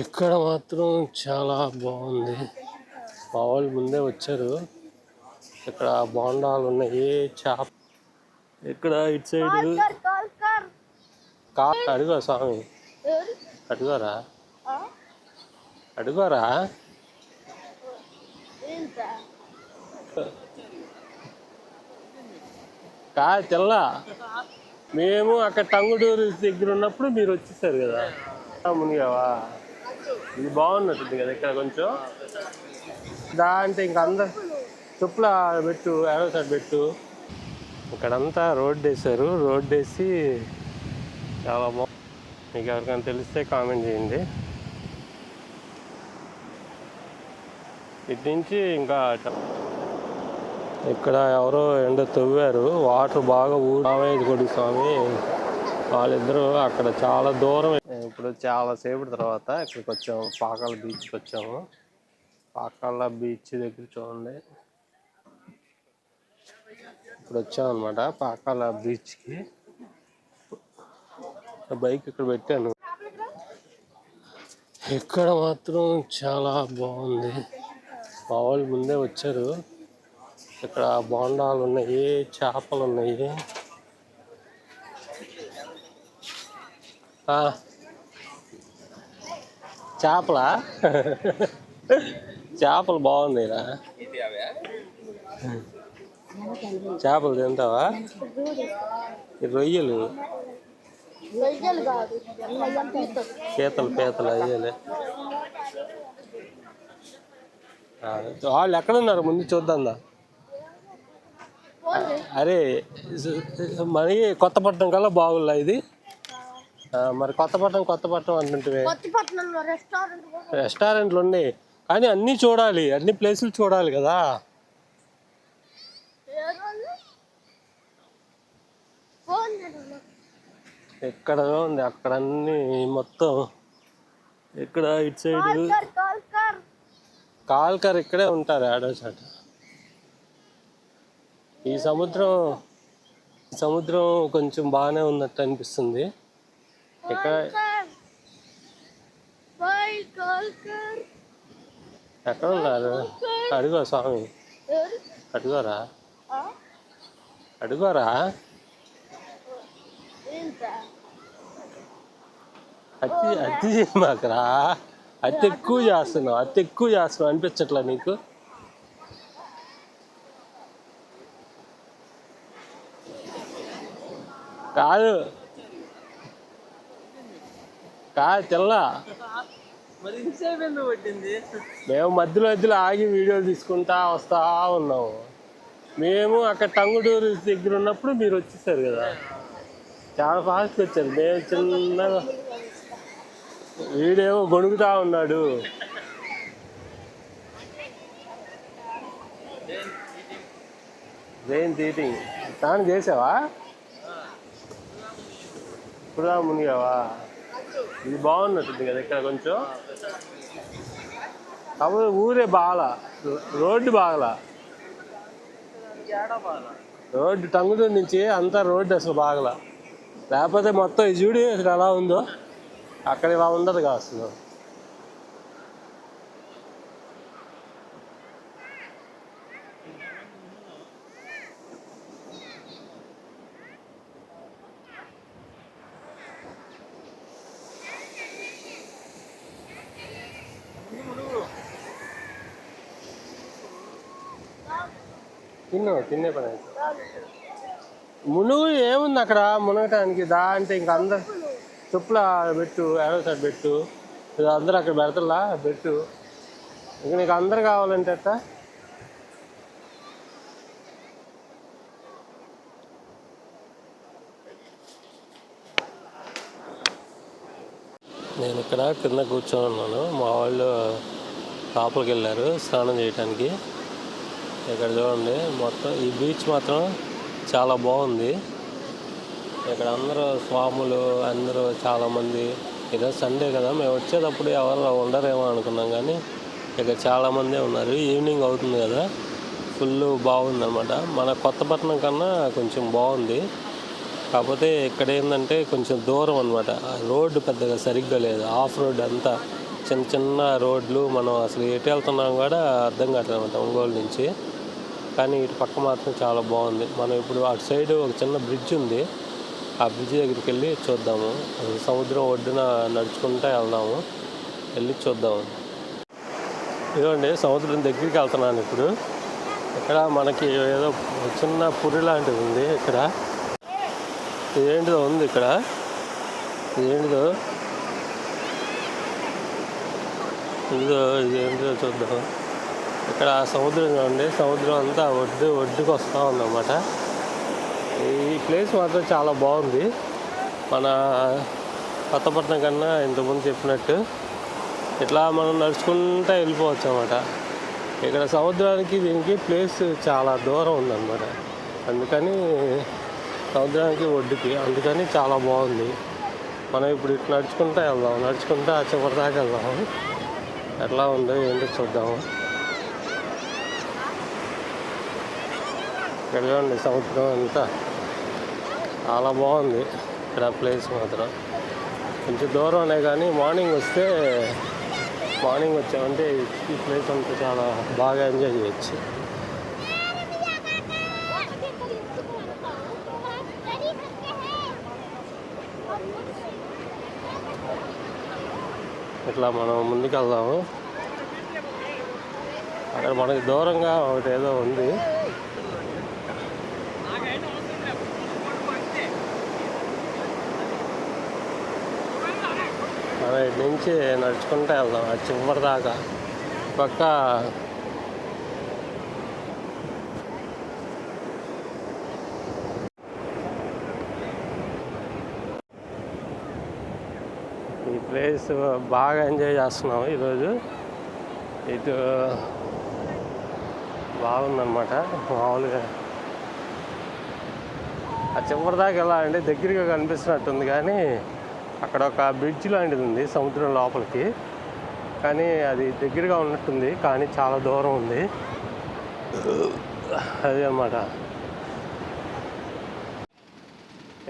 ఇక్కడ మాత్రం చాలా బాగుంది. మా వాళ్ళు ముందే వచ్చారు. ఇక్కడ బోండాలు ఉన్నాయి. చేప ఇక్కడ ఇటు సైడ్ కా అడుగు స్వామి. అడుగారా? అడుగారా. కా తెల్ల? మేము అక్కడ టంగుటూరు దగ్గర ఉన్నప్పుడు మీరు వచ్చేసారు కదా. మునిగావా? ఇది బాగున్నట్టుంది కదా ఇక్కడ కొంచెం. దా అంటే ఇంక అందరు చెప్పుల పెట్టు ఏడో సైడ్ పెట్టు. ఇక్కడంతా రోడ్ వేసారు రోడ్ వేసి చాలా బాగుంది మీకు ఎవరికైనా తెలిస్తే కామెంట్ చేయండి. ఇటు నుంచి ఇంకా ఇక్కడ ఎవరో ఎండ తవ్వారు. వాటర్ బాగా ఊరామేది కొడి స్వామి వాళ్ళిద్దరూ అక్కడ చాలా దూరం ఇప్పుడు చాలా సేపటి తర్వాత ఇక్కడికి వచ్చాము పాకాల బీచ్కి వచ్చాము. పాకాల బీచ్ దగ్గర చూడండి. ఇప్పుడు వచ్చాము అనమాట పాకాల బీచ్కి బైక్ ఇక్కడ పెట్టాను. ఇక్కడ మాత్రం చాలా బాగుంది. మా వాళ్ళు ముందే వచ్చారు. ఇక్కడ బోండాలు ఉన్నాయి చేపలు ఉన్నాయి. చేపలా? చేపలు బాగున్నాయిరా. చేపలు తింటావా? ఈ రొయ్యలు. పీతలు పీతలు అయ్యలే. వాళ్ళు ఎక్కడున్నారు? ముందు చూద్దాందా అరే మరి కొత్తపట్నం కల్లా బాగుల్లా ఇది. మరి కొత్తపట్నం కొత్తపట్నం అంటుంటే కొత్తపట్నంలో రెస్టారెంట్ రెస్టారెంట్లు ఉన్నాయి కానీ అన్నీ చూడాలి. అన్ని ప్లేసులు చూడాలి కదా. ఎక్కడ ఉంది. అక్కడ అన్ని మొత్తం ఇక్కడ ఇటు సైడ్? కాల్ కార్ కాల్ కార్ కాల్కర్ ఇక్కడే ఉంటారు ఆడో చాట. ఈ సముద్రం సముద్రం కొంచెం బాగానే ఉన్నట్టు అనిపిస్తుంది. ఇక్కడ ఎక్కడ ఉన్నారు? అడుగో స్వామి. అడుగోరా? అడుగోరా? అతి అతి మాకురా? అతి ఎక్కువ చేస్తున్నావు అతి ఎక్కువ చేస్తున్నావు అనిపించట్లా నీకు? కాదు. కాదు తెల్ల. మేము మధ్యలో మధ్యలో ఆగి వీడియోలు తీసుకుంటా వస్తా ఉన్నాము. మేము అక్కడ టంగుటూరు దగ్గర ఉన్నప్పుడు మీరు వచ్చేసారు కదా. చాలా ఫాస్ట్ వచ్చారు. మేము చిన్నగా వీడేమో గొణుగుతా ఉన్నాడు. రెయిన్ తీటింగ్ స్నానం చేసావా? ఇప్పుడు మునిగావా? ఇది బాగున్నట్టుంది కదా ఇక్కడ కొంచెం. కాకపోతే ఊరే బాగా రోడ్డు బాగలా రోడ్డు టంగుటూరు నుంచి అంతా రోడ్డు అసలు బాగలా. లేకపోతే మొత్తం ఈ చూడు అసలు ఎలా ఉందో? అక్కడ ఇలా ఉండదు కాదు అసలు తిన్నావు తినే పని అయితే. మునుగు ఏముంది అక్కడ? మునగటానికి దా అంటే ఇంక అందరు చెప్పుల పెట్టు ఏడో సైడ్ పెట్టు. అందరూ అక్కడ పెడతలా పెట్టు. ఇంక నీకు అందరు కావాలంటే అట్ట నేను ఇక్కడ కింద కూర్చొని ఉన్నాను. మా వాళ్ళు లోపలికి వెళ్ళారు స్నానం చేయడానికి ఇక్కడ చూడండి మొత్తం ఈ బీచ్ మాత్రం చాలా బాగుంది. ఇక్కడ అందరూ స్వాములు అందరూ చాలామంది ఈరోజు సండే కదా మేము వచ్చేటప్పుడు ఎవరు ఉండరేమో అనుకున్నాం కానీ ఇక్కడ చాలామందే ఉన్నారు. ఈవినింగ్ అవుతుంది కదా ఫుల్ బాగుంది అనమాట మన కొత్తపట్నం కన్నా కొంచెం బాగుంది. కాకపోతే ఇక్కడ ఏంటంటే కొంచెం దూరం అనమాట రోడ్డు పెద్దగా సరిగ్గా లేదు ఆఫ్ రోడ్ అంతా. చిన్న చిన్న రోడ్లు మనం అసలు ఎటు వెళ్తున్నాం కూడా అర్థం కావట్లేదు ఒంగోలు నుంచి. కానీ ఇటు పక్క మాత్రం చాలా బాగుంది. మనం ఇప్పుడు అటు సైడ్ ఒక చిన్న బ్రిడ్జ్ ఉంది. ఆ బ్రిడ్జ్ దగ్గరికి వెళ్ళి చూద్దాము. సముద్రం ఒడ్డున నడుచుకుంటూ వెళ్దాము. వెళ్ళి చూద్దాము. ఇదిగోండి సముద్రం దగ్గరికి వెళ్తున్నాను ఇప్పుడు. ఇక్కడ మనకి ఏదో చిన్న పురి లాంటిది ఉంది ఇక్కడ. ఏంటిదో ఉంది ఇక్కడ. ఏంటిదో ఇదిగో ఇదేంటిదో చూద్దాం. ఇక్కడ సముద్రం చూడండి. సముద్రం అంతా ఒడ్డు ఒడ్డుకు వస్తూ ఉందన్నమాట. ఈ ప్లేస్ మాత్రం చాలా బాగుంది. మన కొత్తపట్నం కన్నా ఇంతకుముందు చెప్పినట్టు ఇట్లా మనం నడుచుకుంటూ వెళ్ళిపోవచ్చు అనమాట ఇక్కడ సముద్రానికి దీనికి ప్లేస్ చాలా దూరం ఉందన్నమాట. అందుకని సముద్రానికి ఒడ్డుకి అందుకని చాలా బాగుంది. మనం ఇప్పుడు ఇటు నడుచుకుంటూ వెళ్దాం. నడుచుకుంటూ ఆ చివరి వెళ్దాం. ఎట్లా ఉందో ఏంటో చూద్దాము ఇక్కడ చూడండి సముద్రం అంతా. చాలా బాగుంది ఇక్కడ ప్లేస్ మాత్రం. కొంచెం దూరమే కానీ మార్నింగ్ వస్తే మార్నింగ్ వచ్చామంటే ఈ ప్లేస్ అంతా చాలా బాగా ఎంజాయ్ చేయొచ్చు. ఇట్లా మనం ముందుకు వెళ్దాము అక్కడ మనకి దూరంగా ఒకటి ఏదో ఉంది. మనం ఇటు నుంచి నడుచుకుంటూ వెళ్దాం. ఆ చివరి దాకా. పక్క ప్లేస్ బాగా ఎంజాయ్ చేస్తున్నాం ఈరోజు. ఇటు బాగుందన్నమాట మామూలుగా. ఆ చివరి దాకా ఎలా అంటే దగ్గరగా కనిపిస్తున్నట్టుంది కానీ అక్కడ ఒక బ్రిడ్జ్ లాంటిది ఉంది సముద్రం లోపలికి. కానీ అది దగ్గరగా ఉన్నట్టుంది కానీ చాలా దూరం ఉంది. అదే అన్నమాట.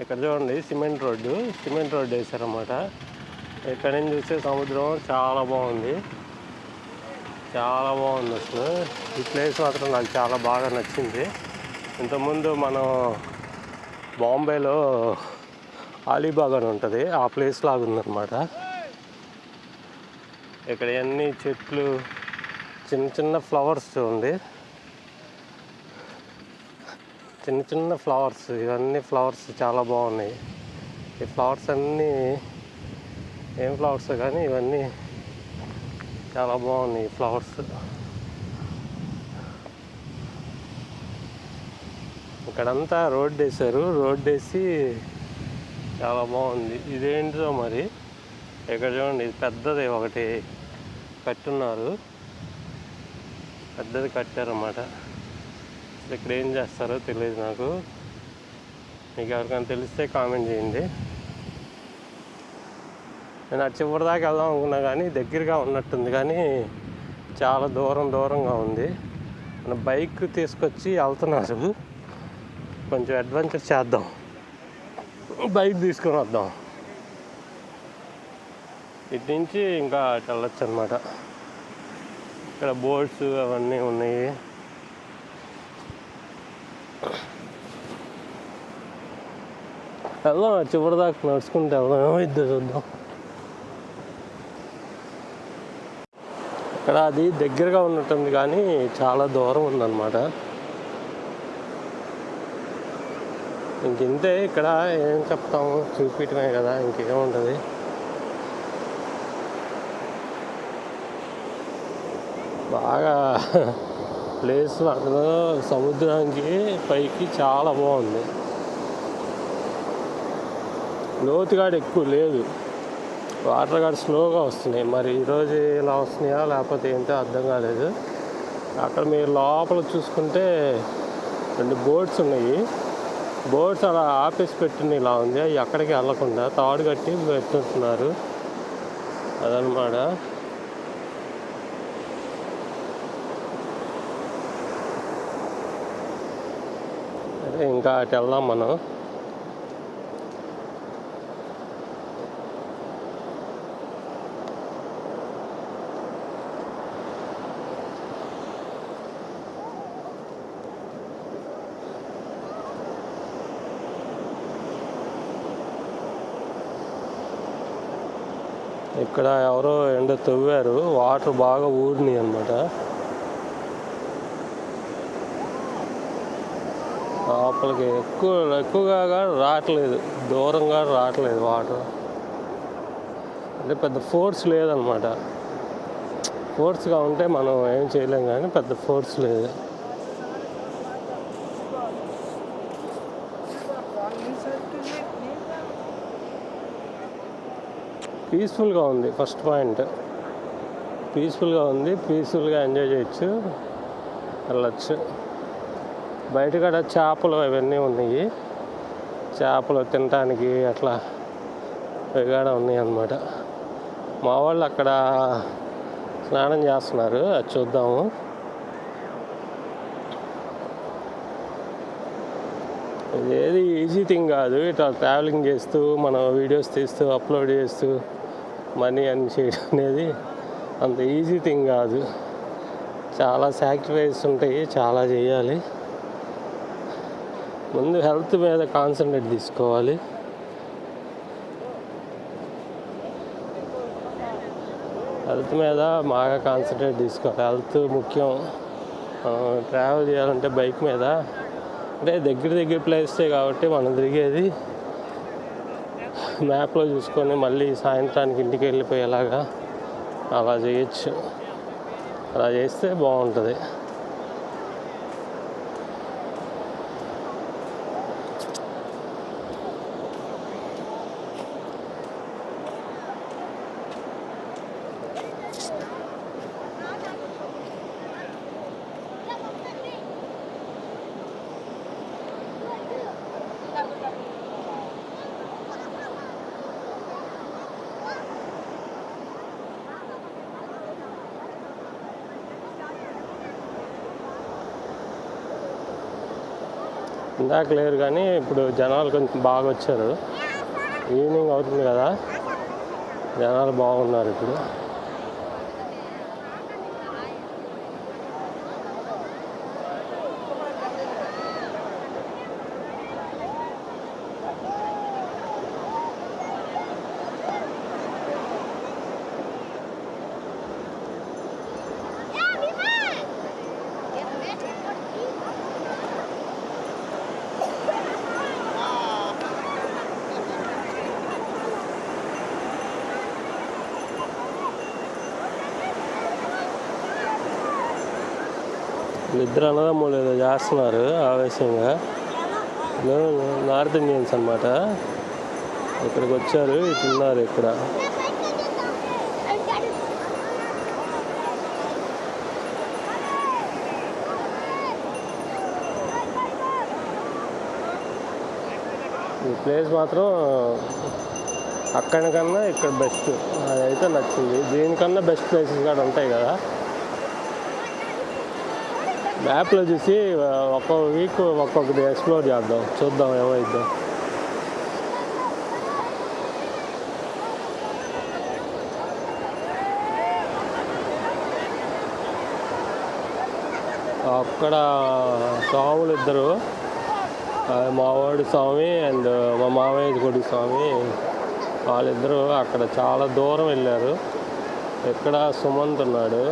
ఇక్కడ చూడండి సిమెంట్ రోడ్డు సిమెంట్ రోడ్డు వేసారన్నమాట ఇక్కడ నుంచి చూస్తే సముద్రం చాలా బాగుంది. చాలా బాగుంది అసలు. ఈ ప్లేస్ మాత్రం నాకు చాలా బాగా నచ్చింది. ఇంతకుముందు మనం బాంబేలో అలీబాగ్ అని ఉంటుంది. ఆ ప్లేస్ లాగా ఉందన్నమాట. ఇక్కడ అన్ని చెట్లు చిన్న చిన్న ఫ్లవర్స్ చూడండి. చిన్న చిన్న ఫ్లవర్స్ ఇవన్నీ ఫ్లవర్స్ చాలా బాగున్నాయి. ఈ ఫ్లవర్స్ అన్నీ ఏం ఫ్లవర్స్ కానీ ఇవన్నీ చాలా బాగున్నాయి ఫ్లవర్స్. ఇక్కడంతా రోడ్ వేసారు రోడ్ వేసి చాలా బాగుంది. ఇదేంటిదో మరి? ఇక్కడ చూడండి ఇది పెద్దది ఒకటి కట్టున్నారు. పెద్దది కట్టారన్నమాట. ఇక్కడ ఏం చేస్తారో తెలియదు నాకు. మీకు ఎవరికైనా తెలిస్తే కామెంట్ చేయండి. నేను అటు చివరి దాకా వెళ్దాం అనుకున్నా కానీ దగ్గరగా ఉన్నట్టుంది కానీ చాలా దూరం దూరంగా ఉంది. మన బైక్ తీసుకొచ్చి వెళ్తున్నారు. కొంచెం అడ్వెంచర్ చేద్దాం. బైక్ తీసుకొని వద్దాం. ఇటు నుంచి ఇంకా అటు వెళ్ళొచ్చు అనమాట ఇక్కడ బోర్డ్స్ అవన్నీ ఉన్నాయి. వెళ్దాం చివరిదాకా నడుచుకుంటే నడుచుకుంటూ వెళ్దాం. ఇద్దరు చూద్దాం. ఇక్కడ అది దగ్గరగా ఉన్నట్టుంది కానీ చాలా దూరం ఉందన్నమాట. ఇంకింతే ఇక్కడ ఏం చెప్తాము చూపించడమే కదా ఇంకేముంటుంది బాగా ప్లేస్ అక్కడ సముద్రానికి పైకి చాలా బాగుంది. లోతుగాడు ఎక్కువ లేదు. వాటర్ కాడ స్లోగా వస్తున్నాయి. మరి ఈరోజు ఇలా వస్తున్నాయా లేకపోతే ఏంటో అర్థం కాలేదు. అక్కడ మీరు లోపల చూసుకుంటే రెండు బోట్స్ ఉన్నాయి. బోట్స్ అలా ఆపేసి పెట్టిన ఇలా ఉంది. అవి ఎక్కడికి వెళ్ళకుండా తాడు కట్టి పెట్టుకుంటున్నారు. అదనమాట. అదే ఇంకా అటు వెళ్దాం మనం. ఇక్కడ ఎవరో ఎండ తవ్వారు వాటర్ బాగా ఊరినాయి అనమాట లోపలికి ఎక్కువ ఎక్కువగా కూడా రావట్లేదు. దూరంగా రావట్లేదు వాటర్. అంటే పెద్ద ఫోర్స్ లేదనమాట ఫోర్స్గా ఉంటే మనం ఏం చేయలేం కానీ పెద్ద ఫోర్స్ లేదు. పీస్ఫుల్గా ఉంది ఫస్ట్ పాయింట్. పీస్ఫుల్గా ఉంది పీస్ఫుల్గా ఎంజాయ్ చేయొచ్చు. వెళ్ళచ్చు బయట కూడా చేపలు అవన్నీ ఉన్నాయి. చేపలు తినడానికి అట్లా అవి కూడా ఉన్నాయి అన్నమాట. మా వాళ్ళు అక్కడ స్నానం చేస్తున్నారు అది చూద్దాము. ఇది ఏది ఈజీ థింగ్ కాదు ఇట్లా ట్రావెలింగ్ చేస్తూ మనం వీడియోస్ తీస్తూ అప్లోడ్ చేస్తూ. మనీ అని చేయడం అనేది అంత ఈజీ థింగ్ కాదు. చాలా సాక్రిఫైస్ ఉంటాయి చాలా చేయాలి. ముందు హెల్త్ మీద కాన్సన్ట్రేట్ తీసుకోవాలి. హెల్త్ మీద బాగా కాన్సన్ట్రేట్ తీసుకోవాలి. హెల్త్ ముఖ్యం. ట్రావెల్ చేయాలంటే బైక్ మీద. అంటే దగ్గర దగ్గర ప్లేసే కాబట్టి మనం తిరిగేది మ్యాప్లో చూసుకొని మళ్ళీ సాయంత్రానికి ఇంటికి వెళ్ళిపోయేలాగా అలా చేయొచ్చు. అలా చేస్తే బాగుంటుంది. ఇందాక లేరు కానీ ఇప్పుడు జనాలు కొంచెం బాగా వచ్చారు. ఈవినింగ్ అవుతుంది కదా? జనాలు బాగున్నారు ఇప్పుడు. నిద్ర అన్నదమ్ములు ఏదో చేస్తున్నారు ఆవేశంగా. నార్త్ ఇండియన్స్ అనమాట ఇక్కడికి వచ్చారు ఇటు ఉన్నారు ఇక్కడ. ఈ ప్లేస్ మాత్రం అక్కడికన్నా ఇక్కడ బెస్ట్. అదైతే నచ్చింది. దీనికన్నా బెస్ట్ ప్లేసెస్ కూడా ఉంటాయి కదా. మ్యాప్లో చూసి ఒక్కొక్క వీక్ ఒక్కొక్కటి ఎక్స్ప్లోర్ చేద్దాం. చూద్దాం ఏమైద్దాం అక్కడ స్వాములు ఇద్దరు. మావాడి స్వామి అండ్ మా మామయ్య కొడుకు స్వామి. వాళ్ళిద్దరూ అక్కడ చాలా దూరం వెళ్ళారు. ఇక్కడ సుమంత్ ఉన్నాడు.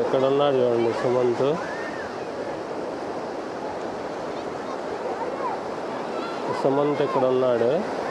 ఎక్కడున్నాడు చూడండి సుమంత్. సుమంత్ ఇక్కడ ఉన్నాడు